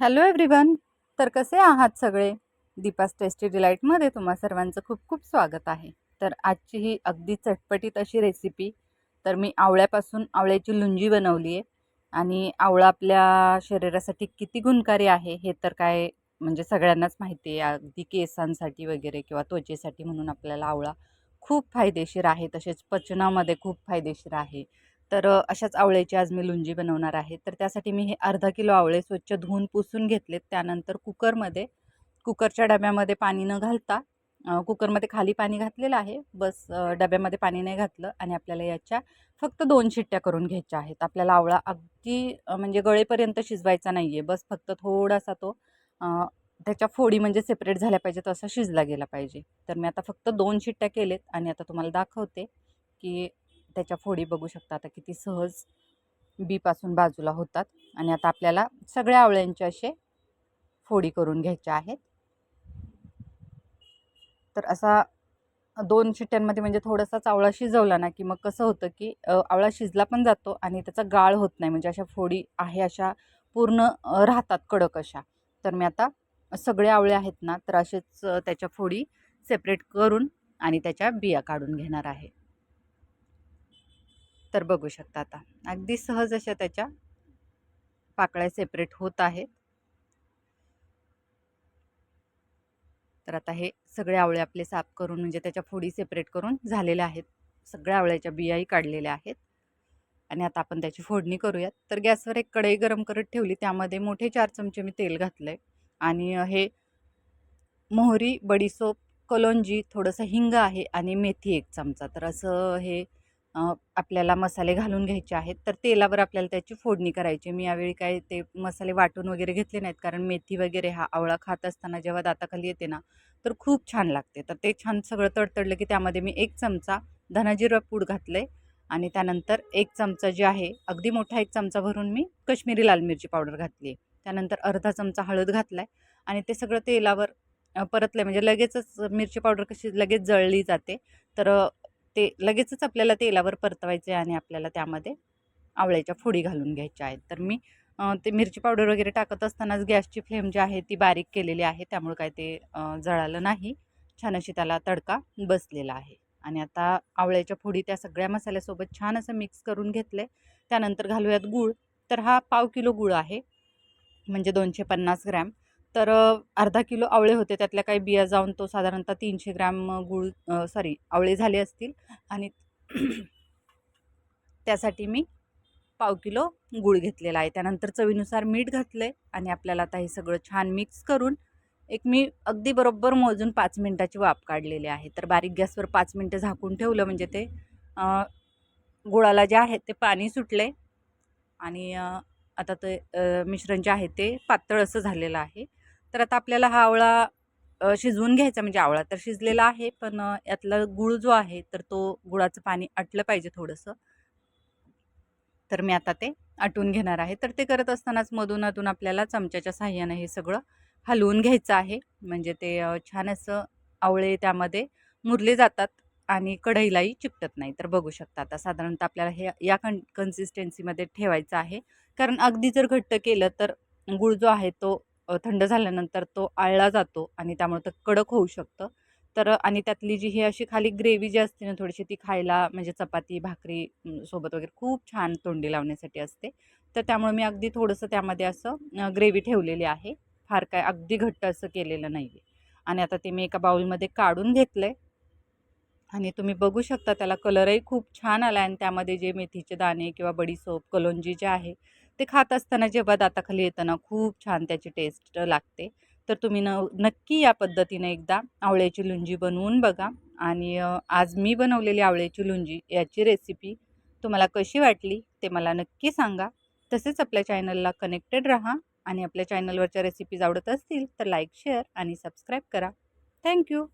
Hello everyone तर कसे आहात सगळे? दीपास टेस्टी डिलाईटमध्ये तुम्हा सर्वांचं खूप खूप स्वागत आहे. तर आजची ही अगदी चटपटीत अशी रेसिपी तर मी आवळ्यापासून आवळ्याची लुंजी बनवली आहे. आणि आवळा आपल्या शरीरासाठी किती गुणकारी आहे हे तर काय म्हणजे सगळ्यांनाच माहिती आहे. अगदी केसांसाठी वगैरे किंवा त्वचेसाठी म्हणून आपल्याला आवळा खूप फायदेशीर आहे. तसेच पचनामध्ये खूप फायदेशीर आहे. तर अशाच आवळ्याची आज मी लुंजी बनवणार आहे. तर त्यासाठी मी हे अर्धा किलो आवळे स्वच्छ धुवून पुसून घेतलेत. त्यानंतर कुकरमध्ये कुकरच्या डब्यामध्ये पाणी न घालता कुकरमध्ये खाली पाणी घातलेलं आहे. बस डब्यामध्ये पाणी नाही घातलं आणि आपल्याला याच्या फक्त दोन शिट्ट्या करून घ्यायच्या आहेत. आपल्याला आवळा अगदी म्हणजे गळेपर्यंत शिजवायचा नाही आहे. बस फक्त थोडासा तो त्याच्या फोडी म्हणजे सेपरेट झाल्या पाहिजे तसा शिजला गेला पाहिजे. तर मी आता फक्त दोन शिट्ट्या केलेत आणि आता तुम्हाला दाखवते की त्याच्या फोडी बघू शकता आता किती सहज बीपासून बाजूला होतात. आणि आता आपल्याला सगळ्या आवळ्यांचे असे फोडी करून घ्यायच्या आहेत. तर असा दोन शिट्ट्यांमध्ये म्हणजे थोडासाच आवळा शिजवला ना की मग कसं होतं की आवळा शिजला पण जातो आणि त्याचा गाळ होत नाही. म्हणजे अशा फोडी आहे अशा पूर्ण राहतात कडक अशा. तर मी आता सगळे आवळे आहेत ना तर असेच त्याच्या फोडी सेपरेट करून आणि त्याच्या बिया काढून घेणार आहे. तर बघू शकता आता. अगदी सहज अशा त्याच्या पाकळ्या सेपरेट होत आहेत. तर आता हे सगळे आवळे आपले साफ करून म्हणजे त्याच्या फोडी सेपरेट करून झालेल्या आहेत. सगळ्या आवळ्याच्या बियाही काढलेल्या आहेत. आणि आता आपण त्याची फोडणी करूयात. तर गॅसवर एक कढई गरम करत ठेवली. त्यामध्ये मोठे चार चमचे मी तेल घातलं आहे आणि हे मोहरी बडीसोप कलोंजी थोडंसं हिंग आहे आणि मेथी एक चमचा. तर असं हे आपल्याला मसाले घालून घ्यायचे आहेत तर तेलावर आपल्याला त्याची फोडणी करायची मी यावेळी काय ते मसाले वाटून वगैरे घेतले नाहीत कारण मेथी वगैरे हा आवळा खात असताना जेव्हा दाताखाली येते ना तर खूप छान लागते. तर ते छान सगळं तडतडलं की त्यामध्ये मी एक चमचा धनाजिरा पूड घातलं आहे आणि त्यानंतर एक चमचा जे आहे अगदी मोठा एक चमचा भरून मी कश्मीरी लाल मिरची पावडर घातली आहे. त्यानंतर अर्धा चमचा हळद घातला आहे आणि ते सगळं तेलावर परतलं म्हणजे लगेचच मिरची पावडर कशी लगेच जळली जाते तर ते लगेचच आपल्याला तेलावर परतवायचे आणि आपल्याला त्यामध्ये आवळ्याच्या फोडी घालून घ्यायच्या आहेत. तर मी ते मिरची पावडर वगैरे टाकत असतानाच गॅसची फ्लेम जी आहे ती बारीक केलेली आहे. त्यामुळे काय ते जळालं नाही. छान अशी त्याला तडका बसलेला आहे. आणि आता आवळ्याच्या फोडी त्या सगळ्या मसाल्यासोबत छान असं मिक्स करून घेतले. त्यानंतर घालूयात गूळ. तर हा पाव किलो गूळ आहे. म्हणजे दोनशे पन्नास ग्रॅम. तर अर्धा किलो आवळे होते. त्यातल्या काही बिया जाऊन तो साधारणतः तीनशे ग्रॅम गूळ सॉरी आवळे झाले असतील. आणि त्यासाठी मी पाव किलो गूळ घेतलेला आहे. त्यानंतर चवीनुसार मीठ घातलं आहे आणि आपल्याला आता हे सगळं छान मिक्स करून एक मी अगदी बरोबर मोजून पाच मिनटाची वाफ काढलेली आहे. तर बारीक गॅसवर पाच मिनटं झाकून ठेवलं म्हणजे ते गुळाला जे आहे ते पाणी सुटले आणि आता ते मिश्रण जे आहे ते पातळ असं झालेलं आहे. तर आता आपल्याला हा आवळा शिजवून घ्यायचा म्हणजे आवळा तर शिजलेला आहे पण यातला गुळ जो आहे तर तो गुळाचं पाणी आटलं पाहिजे थोडंसं. तर मी आता ते आटून घेणार आहे. तर ते करत असतानाच मधून अधून आपल्याला चमच्याच्या साह्यानं हे सगळं हलवून घ्यायचं आहे. म्हणजे ते छान असं आवळे त्यामध्ये मुरले जातात आणि कढईलाही चिकटत नाही. तर बघू शकता आता साधारणतः आपल्याला हे या कन कन्सिस्टन्सीमध्ये ठेवायचं आहे. कारण अगदी जर घट्ट केलं तर गुळ जो आहे तो थंड झाल्यानंतर तो आळला जातो आणि त्यामुळे ते कडक होऊ शकतं. तर आणि त्यातली जी ही अशी खाली ग्रेव्ही जी असते ना थोडीशी ती खायला म्हणजे चपाती भाकरी सोबत वगैरे खूप छान तोंडी लावण्यासाठी असते. तर त्यामुळे मी अगदी थोडंसं त्यामध्ये असं ग्रेव्ही ठेवलेली आहे. फार काय अगदी घट्ट असं केलेलं नाही आहे आणि आता ते मी एका बाउलमध्ये काढून घेतलं आहे आणि तुम्ही बघू शकता त्याला कलरही खूप छान आला आहे आणि त्यामध्ये जे मेथीचे दाणे किंवा बडीसोप कलोंजी जे आहे ते खात असताना जेव्हा दाताखाली येतं ना खूप छान त्याची टेस्ट लागते. तर तुम्ही न नक्की या पद्धतीने एकदा आवळ्याची लुंजी बनवून बघा. आणि आज मी बनवलेली आवळ्याची लुंजी याची रेसिपी तुम्हाला कशी वाटली ते मला नक्की सांगा. तसेच आपल्या चॅनलला कनेक्टेड राहा आणि आपल्या चॅनलवरच्या रेसिपीज आवडत असतील तर लाईक शेअर आणि सबस्क्राईब करा. Thank you